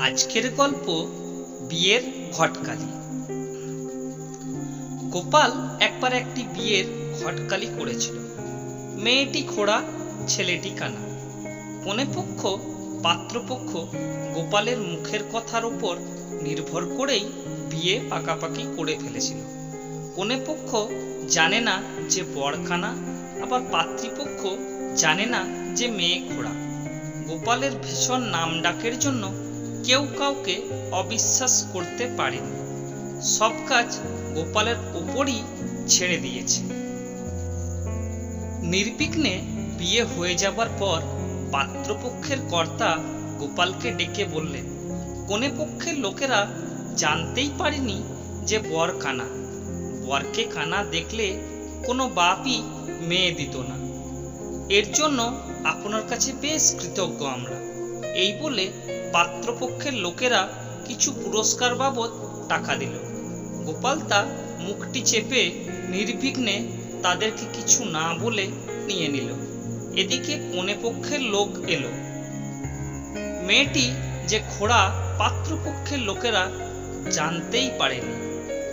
আজকের গল্প বিয়ের ঘটকালি। গোপাল একবার একটি বিয়ের ঘটকালি করেছিল। মেয়েটি খোড়া, ছেলেটি কানা। কনেপক্ষ পাত্রপক্ষ গোপালের মুখের কথার উপর নির্ভর করেই বিয়ে পাকাপাকি করে ফেলেছিল। কনেপক্ষ জানে না যে বর কানা আবার পাত্রীপক্ষ জানে না যে মেয়ে খোড়া। গোপালের ভীষণ নাম ডাকের জন্য কেউ কাউকে অবিশ্বাস করতে পারেনি। সব কাজ গোপালের ওপরই ছেড়ে দিয়েছে। নির্বিঘ্নে বিয়ে হয়ে যাবার পর পাত্রপক্ষের কর্তা গোপালকে ডেকে বললেন, কোনে পক্ষের লোকেরা জানতেই পারেনি যে বর কানা বরকে কানা দেখলে কোনো বাপই মেয়ে দিত না। এর জন্য আপনার কাছে বেশ কৃতজ্ঞ আমরা। এই বলে পাত্রপক্ষের লোকেরা কিছু পুরস্কার বাবদ টাকা দিল। গোপাল তা মুখটি চেপে নির্বিঘ্নে তাদেরকে কিছু না বলে নিয়ে নিল। এদিকে কোনে পক্ষের লোক এলো। মেয়েটি যে খোড়া পাত্রপক্ষের লোকেরা জানতেই পারেনি।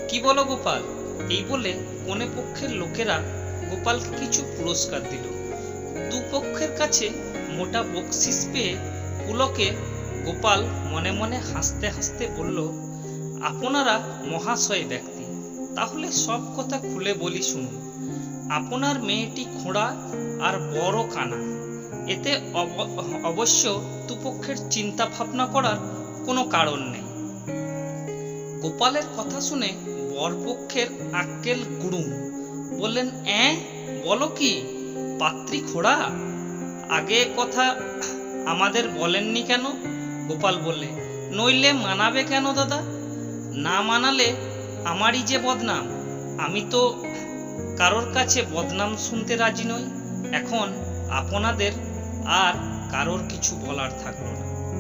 কি বলো গোপাল? এই বলে কোনে পক্ষের লোকেরা গোপালকে কিছু পুরস্কার দিল। দুপক্ষের কাছে মোটা বকশিস পেয়ে পুলকে গোপাল মনে মনে হাসতে হাসতে বলল, আপনারা মহাশয় ব্যক্তি, তাহলে সব কথা খুলে বলি শুনুন। আপনার মেয়েটি খোঁড়া আর বড় কানা। এতে অবশ্য দুপক্ষের চিন্তা ভাবনা করার কোনো কারণ নেই গোপালের কথা শুনে বরপক্ষের আক্কেল গুড়ুম বললেন, অ্যাঁ, বলো কি? পাত্রী খোড়া, আগে কথা আমাদের বলেননি কেন? গোপাল বললে, নইলে মানাবে কেন দাদা? না মানালে আমারই যে বদনাম। আমি তো কারোর কাছে বদনাম শুনতে রাজি নই। এখন আপনাদের আর কারোর কিছু বলার থাকল না।